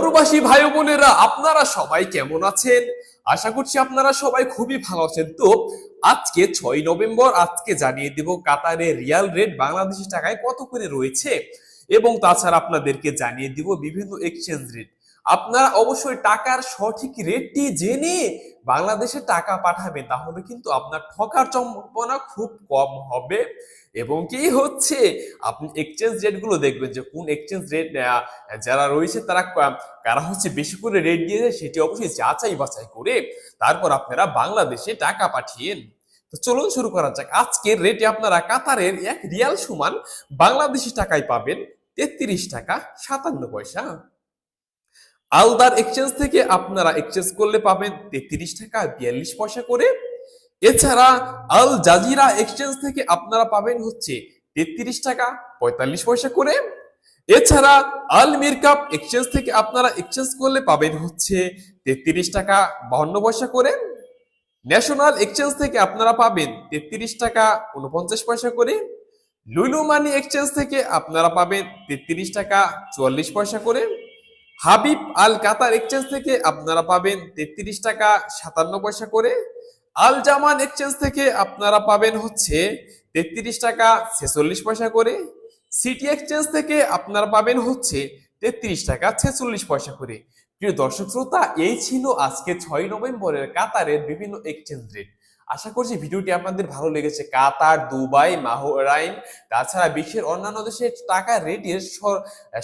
প্রবাসী ভাই বোনেরা, আপনারা সবাই কেমন আছেন? আশা করছি আপনারা সবাই খুবই ভালো আছেন। তো আজকে ছয় নভেম্বর, আজকে জানিয়ে দেব কাতারের রিয়াল রেট বাংলাদেশি টাকায় কত করে রয়েছে এবং তাছাড়া আপনাদেরকে জানিয়ে দিব বিভিন্ন এক্সচেঞ্জ রেট আপনারা অবশ্যই টাকার সঠিক রেটটি জেনে বাংলাদেশে টাকা পাঠাবেন, তাহলে কিন্তু আপনার ঠকার সম্ভাবনা খুব কম হবে। এবং কি হচ্ছে, আপনি এক্সচেঞ্জ রেটগুলো দেখবেন যে কোন এক্সচেঞ্জ রেট যারা রয়েছে তারা কারা হচ্ছে বেশি করে রেট দেয় সেটি অবশ্যই যাচাই বাছাই করে তারপর আপনারা বাংলাদেশে টাকা পাঠিয়েন। তো চলুন শুরু করা যাক। আজকের রেটে আপনারা কাতারের এক রিয়াল সমান বাংলাদেশি টাকায় পাবেন তেত্রিশ টাকা সাতান্ন পয়সা। আলদার এক্সচেঞ্জ থেকে আপনারা এক্সচেঞ্জ করলে পাবেন তেত্রিশ টাকা বিয়াল্লিশ পয়সা করে। এছাড়া আল জাজিরা এক্সচেঞ্জ থেকে আপনারা পাবেন হচ্ছে তেত্রিশ টাকা পঁয়তাল্লিশ পয়সা করে। এছাড়া আল মিরকাপ এক্সচেঞ্জ থেকে আপনারা এক্সচেঞ্জ করলে পাবেন হচ্ছে তেত্রিশ টাকা বাহান্ন পয়সা করে। ন্যাশনাল এক্সচেঞ্জ থেকে আপনারা পাবেন তেত্রিশ টাকা উনপঞ্চাশ পয়সা করে। লুলু মানি এক্সচেঞ্জ থেকে আপনারা পাবেন তেত্রিশ টাকা চুয়াল্লিশ পয়সা করে। হাবিব আল কাতার এক্সচেঞ্জ থেকে আপনারা পাবেন তেত্রিশ টাকা সাতান্ন পয়সা করে। আল জামান এক্সচেঞ্জ থেকে আপনারা পাবেন হচ্ছে তেত্রিশ টাকা ছেচল্লিশ পয়সা করে। সিটি এক্সচেঞ্জ থেকে আপনারা পাবেন হচ্ছে তেত্রিশ টাকা ছেচল্লিশ পয়সা করে। প্রিয় দর্শক শ্রোতা, এই ছিল আজকে ছয় নভেম্বরের কাতারের বিভিন্ন এক্সচেঞ্জ রেট আশা করছি ভিডিওটি আপনাদের ভালো লেগেছে। কাতার, দুবাই মাহরাইন তাছাড়া বিশ্বের অন্যান্য দেশের টাকা রেটের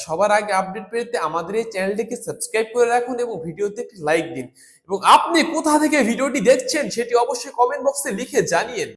সবার আগে আপডেট পেতে আমাদের এই চ্যানেলটিকে সাবস্ক্রাইব করে রাখুন এবং ভিডিওতে একটি লাইক দিন। এবং আপনি কোথা থেকে ভিডিওটি দেখছেন, সেটি অবশ্যই কমেন্ট বক্সে লিখে জানিয়েন